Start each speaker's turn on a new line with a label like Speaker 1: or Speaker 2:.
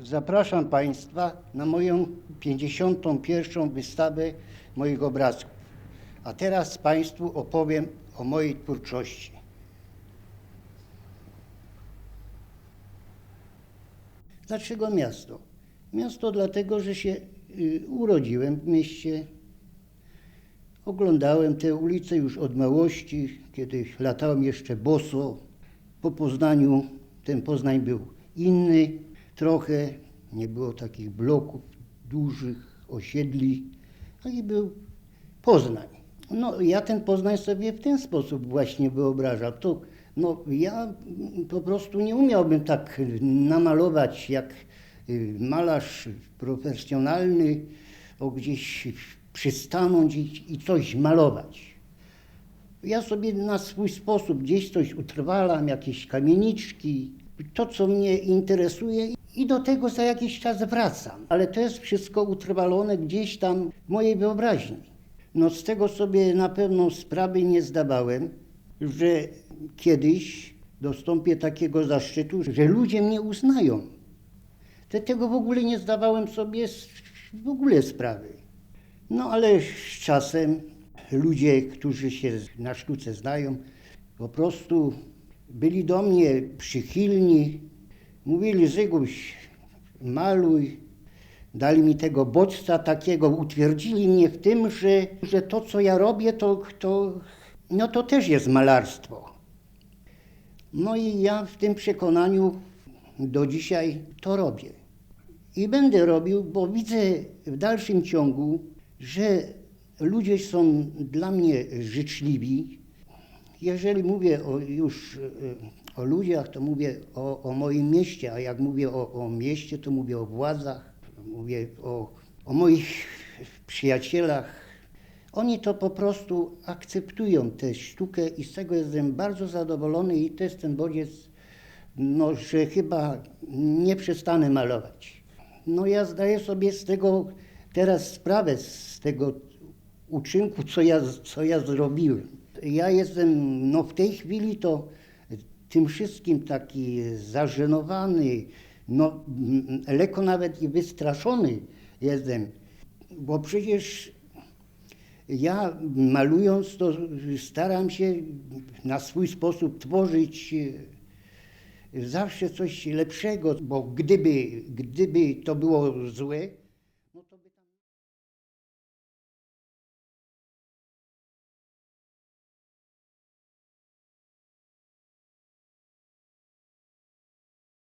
Speaker 1: Zapraszam Państwa na moją 51. wystawę moich obrazków. A teraz Państwu opowiem o mojej twórczości. Dlaczego miasto? Miasto dlatego, że się y, urodziłem w mieście. Oglądałem te ulice już od małości, kiedy latałem jeszcze boso. Po Poznaniu ten Poznań był inny trochę, nie było takich bloków dużych, osiedli, ale był Poznań. No ja ten Poznań sobie w ten sposób właśnie wyobrażam. To, no, ja po prostu nie umiałbym tak namalować jak y, malarz profesjonalny, o gdzieś przystanąć i, i coś malować. Ja sobie na swój sposób gdzieś coś utrwalam, jakieś kamieniczki, to co mnie interesuje i do tego za jakiś czas wracam. Ale to jest wszystko utrwalone gdzieś tam w mojej wyobraźni. No z tego sobie na pewno sprawy nie zdawałem, że kiedyś dostąpię takiego zaszczytu, że ludzie mnie uznają. Te- Tego w ogóle nie zdawałem sobie w ogóle sprawy. No ale z czasem ludzie, którzy się na sztuce znają, po prostu byli do mnie przychylni. Mówili, Zyguś, maluj. Dali mi tego bodźca takiego, utwierdzili mnie w tym, że, że to, co ja robię, to, to, no to też jest malarstwo. No i ja w tym przekonaniu do dzisiaj to robię. I będę robił, bo widzę w dalszym ciągu, że ludzie są dla mnie życzliwi. Jeżeli mówię o, już e, o ludziach, to mówię o, o moim mieście, a jak mówię o, o mieście, to mówię o władzach, mówię o, o moich przyjacielach. Oni to po prostu akceptują tę sztukę i z tego jestem bardzo zadowolony i to jest ten bodziec, no, że chyba nie przestanę malować. No ja zdaję sobie z tego teraz sprawę, z tego uczynku, co ja, co ja zrobiłem. Ja jestem, no w tej chwili to tym wszystkim taki zażenowany, no lekko nawet i wystraszony jestem, bo przecież ja malując to staram się na swój sposób tworzyć e, zawsze coś lepszego, bo gdyby, gdyby to było złe,